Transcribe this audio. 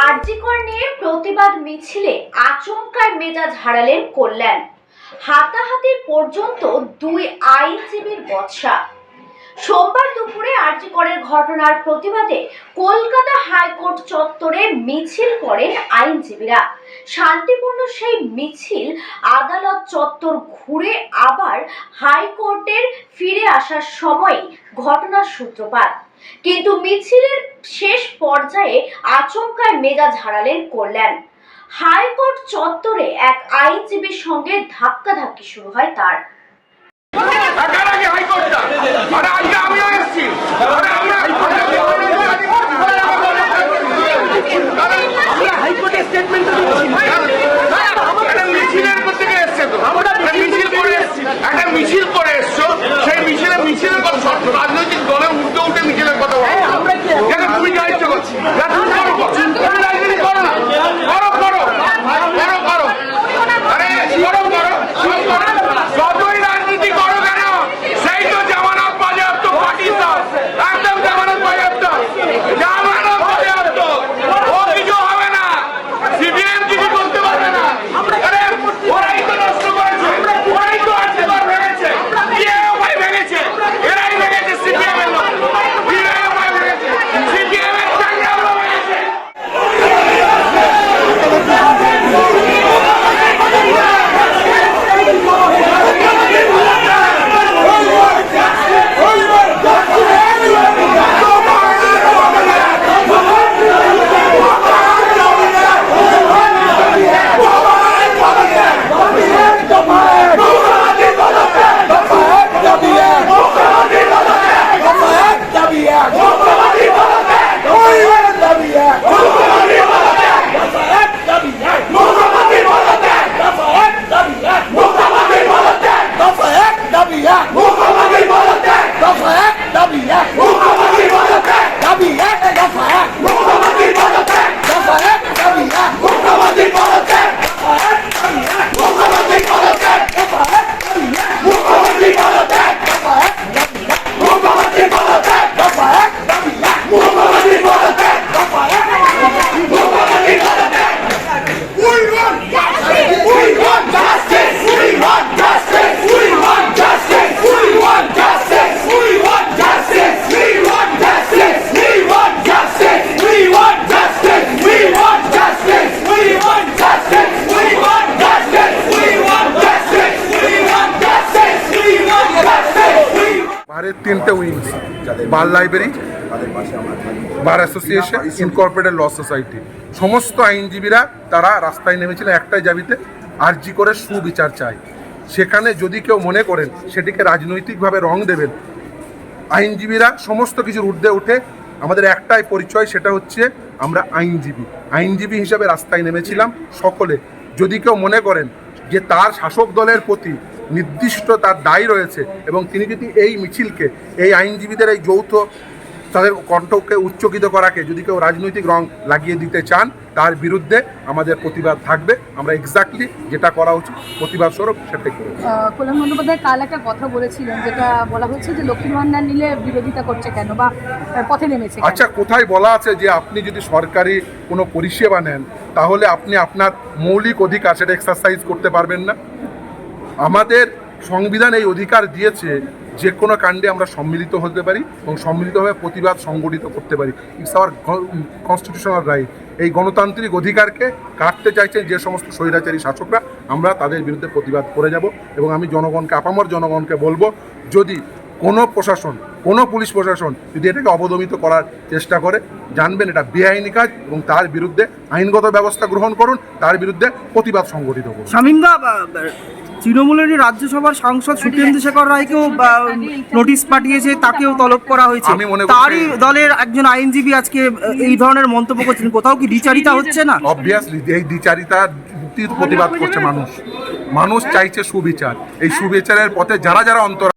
আরজিকর নিয়ে প্রতিবাদ মিছিলে আচমকায় মেজাজ হারালেন কল্যাণ। হাতাহাতি পর্যন্ত দুই আইনজীবীর বৎসা সোমবার দুপুরে আরজিকরের ঘটনার প্রতিবাদে কলকাতা হাইকোর্ট চত্বরে মিছিল করেন আইনজীবীরা। শান্তিপূর্ণ সেই মিছিল আদালত চত্বর ঘুরে আবার হাইকোর্টের ফিরে আসার সময় ঘটনার সূত্রপাত। কিন্তু মিছিলের শেষ পর্যায়ে আচমকায় মেজাজ হারালেন কল্যাণ। হাইকোর্ট চত্বরে এক আইনজীবীর সঙ্গে ধাক্কাধাক্কি শুরু হয় তার। টাকার আগে হাইকোর্টটা। আরে আজকে আমিও এসেছি। আমরা হাইকোর্টের বারের তিনটে wings bar library bar association incorporated law society সমস্ত আইনজীবীরা তারা রাস্তায় নেমেছিলেন একটাই দাবিতে, আর্জি করে সুবিচার চাই। সেখানে যদি কেউ মনে করেন সেটিকে রাজনৈতিকভাবে রং দেবেন, আইনজীবীরা সমস্ত কিছুর ঊর্ধ্বে উঠে আমাদের একটাই পরিচয়, সেটা হচ্ছে আমরা আইনজীবী। আইনজীবী হিসাবে রাস্তায় নেমেছিলাম সকলে। যদি কেউ মনে করেন যে তার শাসক দলের প্রতি নির্দিষ্ট তার দায় রয়েছে এবং তিনি যদি এই মিছিলকে, এই আইনজীবীদের এই যৌথ তাদের কণ্ঠকে উচ্চকিত করাকে যদি কেউ রাজনৈতিক রং লাগিয়ে দিতে চান তার বিরুদ্ধে আমাদের প্রতিবাদ থাকবে। আমরা এক্স্যাক্টলি যেটা করা উচিত প্রতিবাদ স্বরূপ সেটাই করব কল্যাণ বন্দ্যোপাধ্যায় কাল একটা কথা বলেছিলেন যেটা বলা হচ্ছে যে লক্ষ্মীর ভান্ডার নিলে বিরোধিতা করছে কেন বা পথে নেমেছে আচ্ছা কোথায় বলা আছে যে আপনি যদি সরকারি কোনো পরিষেবা নেন তাহলে আপনি আপনার মৌলিক অধিকার সেটা এক্সারসাইজ করতে পারবেন না? আমাদের সংবিধান এই অধিকার দিয়েছে যে কোনো কাণ্ডে আমরা সম্মিলিত হতে পারি এবং সম্মিলিতভাবে প্রতিবাদ সংগঠিত করতে পারি। ইটস আওয়ার কনস্টিটিউশনাল রাইট এই গণতান্ত্রিক অধিকারকে কাটতে চাইছেন যে সমস্ত স্বৈরাচারী শাসকরা, আমরা তাদের বিরুদ্ধে প্রতিবাদ করে যাব এবং আমি জনগণকে, আপামর জনগণকে বলব, যদি কোনো প্রশাসন, কোনো পুলিশ প্রশাসন যদি এটাকে অবদমিত করার চেষ্টা করে, জানবেন এটা বেআইনি কাজ এবং তার বিরুদ্ধে আইনগত ব্যবস্থা গ্রহণ করুন, তার বিরুদ্ধে প্রতিবাদ সংগঠিত করুন। শামিমদা তৃণমূলেরই রাজ্যসভার সাংসদ সুখেন্দু শেখর রায়কেও নোটিশ পাঠিয়েছে তাকেও তলব করা হয়েছে। মনে তারই দলের একজন আইনজীবী আজকে এই ধরনের মন্তব্য করছেন। কোথাও কি দ্বিচারিতা হচ্ছে না? অবভিয়াসলি এই দ্বিচারিতা প্রতিবাদ করছে মানুষ। মানুষ চাইছে সুবিচার। এই সুবিচারের পথে যারা যারা অন্তর